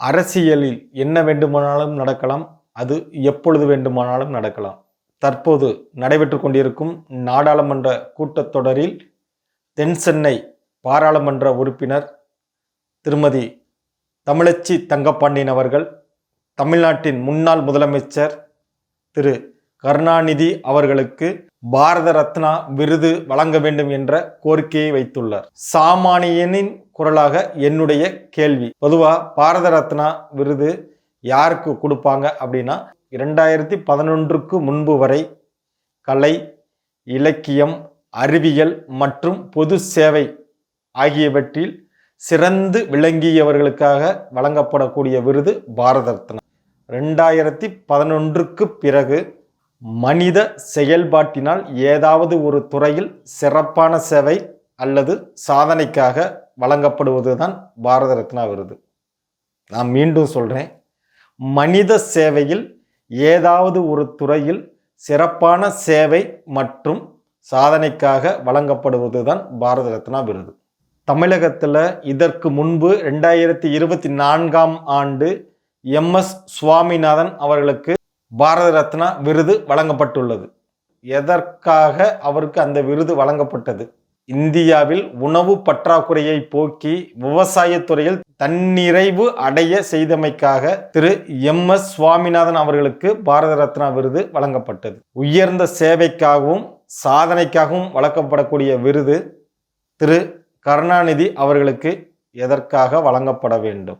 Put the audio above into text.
அரசியலில் என்ன வேண்டுமானாலும் நடக்கலாம் அது எப்பொழுது வேண்டுமானாலும் நடக்கலாம். தற்போது நடைபெற்று கொண்டிருக்கும் நாடாளுமன்ற கூட்டத்தொடரில் தென் சென்னை பாராளுமன்ற உறுப்பினர் திருமதி தமிழச்சி தங்கப்பாண்டியன் அவர்கள் தமிழ்நாட்டின் முன்னாள் முதலமைச்சர் திரு கருணாநிதி அவர்களுக்கு பாரத ரத்னா விருது வழங்க வேண்டும் என்ற கோரிக்கையை வைத்துள்ளார். சாமானியனின் குரலாக என்னுடைய கேள்வி. பொதுவாக பாரத ரத்னா விருது யாருக்கு கொடுப்பாங்க அப்படின்னா இரண்டாயிரத்தி பதினொன்றுக்கு முன்பு வரை கலை இலக்கியம் அறிவியல் மற்றும் பொது சேவை ஆகியவற்றில் சிறந்து விளங்கியவர்களுக்காக வழங்கப்படக்கூடிய விருது பாரத ரத்னா. ரெண்டாயிரத்தி பதினொன்றுக்கு பிறகு மனித செயல்பாட்டினால் ஏதாவது ஒரு துறையில் சிறப்பான சேவை அல்லது சாதனைக்காக வழங்கப்படுவதுதான் பாரத ரத்னா விருது. நான் மீண்டும் சொல்கிறேன் மனித சேவையில் ஏதாவது ஒரு துறையில் சிறப்பான சேவை மற்றும் சாதனைக்காக வழங்கப்படுவதுதான் பாரத ரத்னா விருது. தமிழகத்தில் இதற்கு முன்பு ரெண்டாயிரத்தி இருபத்தி நான்காம் ஆண்டு எம்எஸ் சுவாமிநாதன் அவர்களுக்கு பாரத ரத்னா விருது வழங்கப்பட்டுள்ளது. எதற்காக அவருக்கு அந்த விருது வழங்கப்பட்டது? இந்தியாவில் உணவு பற்றாக்குறையை போக்கி விவசாயத்துறையில் தன்னிறைவு அடைய செய்தமைக்காக திரு எம். எஸ். சுவாமிநாதன் அவர்களுக்கு பாரத ரத்னா விருது வழங்கப்பட்டது. உயர்ந்த சேவைக்காகவும் சாதனைக்காகவும் வழங்கப்படக்கூடிய விருது திரு கருணாநிதி அவர்களுக்கு எதற்காக வழங்கப்பட வேண்டும்?